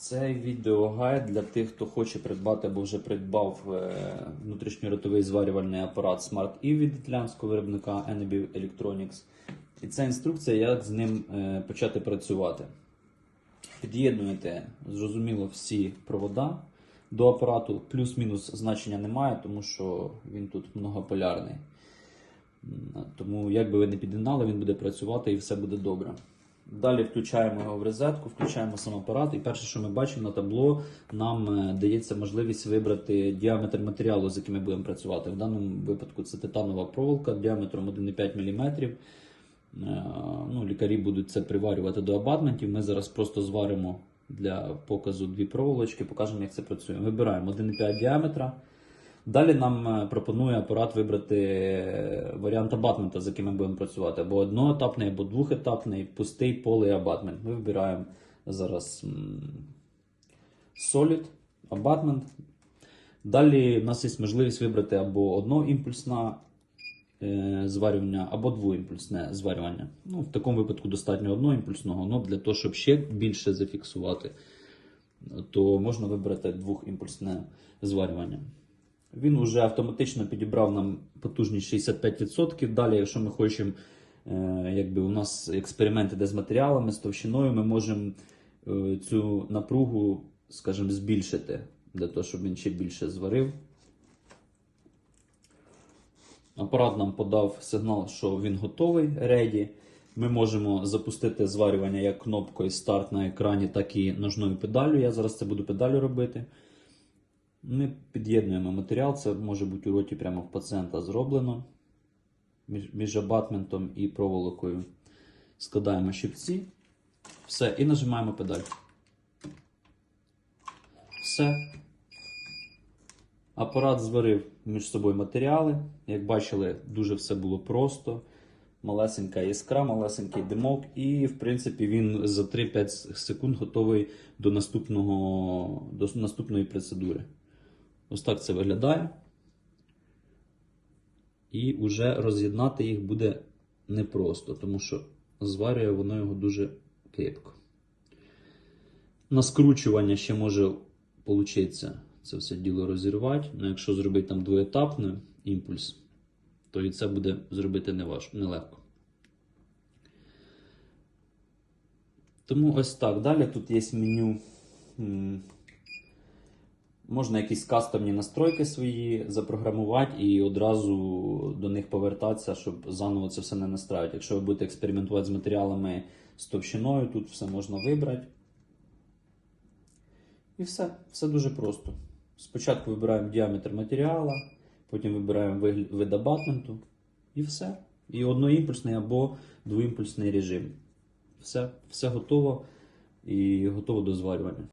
Цей відеогайд для тих, хто хоче придбати або вже придбав е, внутрішньоротовий зварювальний апарат Smart E від ітлянського виробника Enable Electronics. І це інструкція, як з ним е, почати працювати. Під'єднуєте, зрозуміло, всі провода до апарату. Плюс-мінус значення немає, тому що він тут многополярний. Тому, як би ви не під'єднали, він буде працювати і все буде добре. Далі включаємо його в розетку, включаємо сам апарат, і перше, що ми бачимо на табло, нам е, дається можливість вибрати діаметр матеріалу, з яким ми будемо працювати. В даному випадку це титанова проволока діаметром 1,5 мм. Е, Ну, лікарі будуть це приварювати до абатментів. Ми зараз просто зваримо для показу дві проволочки, покажемо, як це працює. Вибираємо 1,5 діаметра. Далі нам е, пропонує апарат вибрати е, варіант абатмента, з яким ми будемо працювати. Або одноетапний, або двохетапний, пустий полий абатмент. Ми вибираємо зараз Solid, абатмент. Далі в нас є можливість вибрати або одноімпульсне зварювання, або двоімпульсне зварювання. Ну, в такому випадку достатньо одноімпульсного, але для того, щоб ще більше зафіксувати, то можна вибрати двохімпульсне зварювання. Він вже автоматично підібрав нам потужність 65%. Далі, якщо ми хочемо, е, якби у нас експеримент іде з матеріалами, з товщиною, ми можемо е, цю напругу, скажімо, збільшити, для того, щоб він ще більше зварив. Апарат нам подав сигнал, що він готовий, ready. Ми можемо запустити зварювання як кнопкою старт на екрані, так і ножною педалю. Я зараз це буду педалю робити. Ми під'єднуємо матеріал, це може бути у роті прямо в пацієнта зроблено між, абатментом і проволокою. Складаємо щипці, все, і нажимаємо педаль. Все. Апарат зварив між собою матеріали. Як бачили, дуже все було просто. Малесенька іскра, малесенький димок, і, в принципі, він за 3-5 секунд готовий до, наступного, до наступної процедури. Ось так це виглядає. І вже роз'єднати їх буде непросто, тому що зварює воно його дуже крепко. На скручування ще може получиться це все діло розірвати. Ну, якщо зробити там двоетапний імпульс, то і це буде зробити нелегко. Тому ось так. Далі тут є меню. Можна якісь кастомні настройки свої запрограмувати і одразу до них повертатися, щоб заново це все не настраювати. Якщо ви будете експериментувати з матеріалами з товщиною, тут все можна вибрати. І все. Все дуже просто. Спочатку вибираємо діаметр матеріалу, потім вибираємо вид абатменту і все. І одноімпульсний або двоімпульсний режим. Все, все готово і готово до зварювання.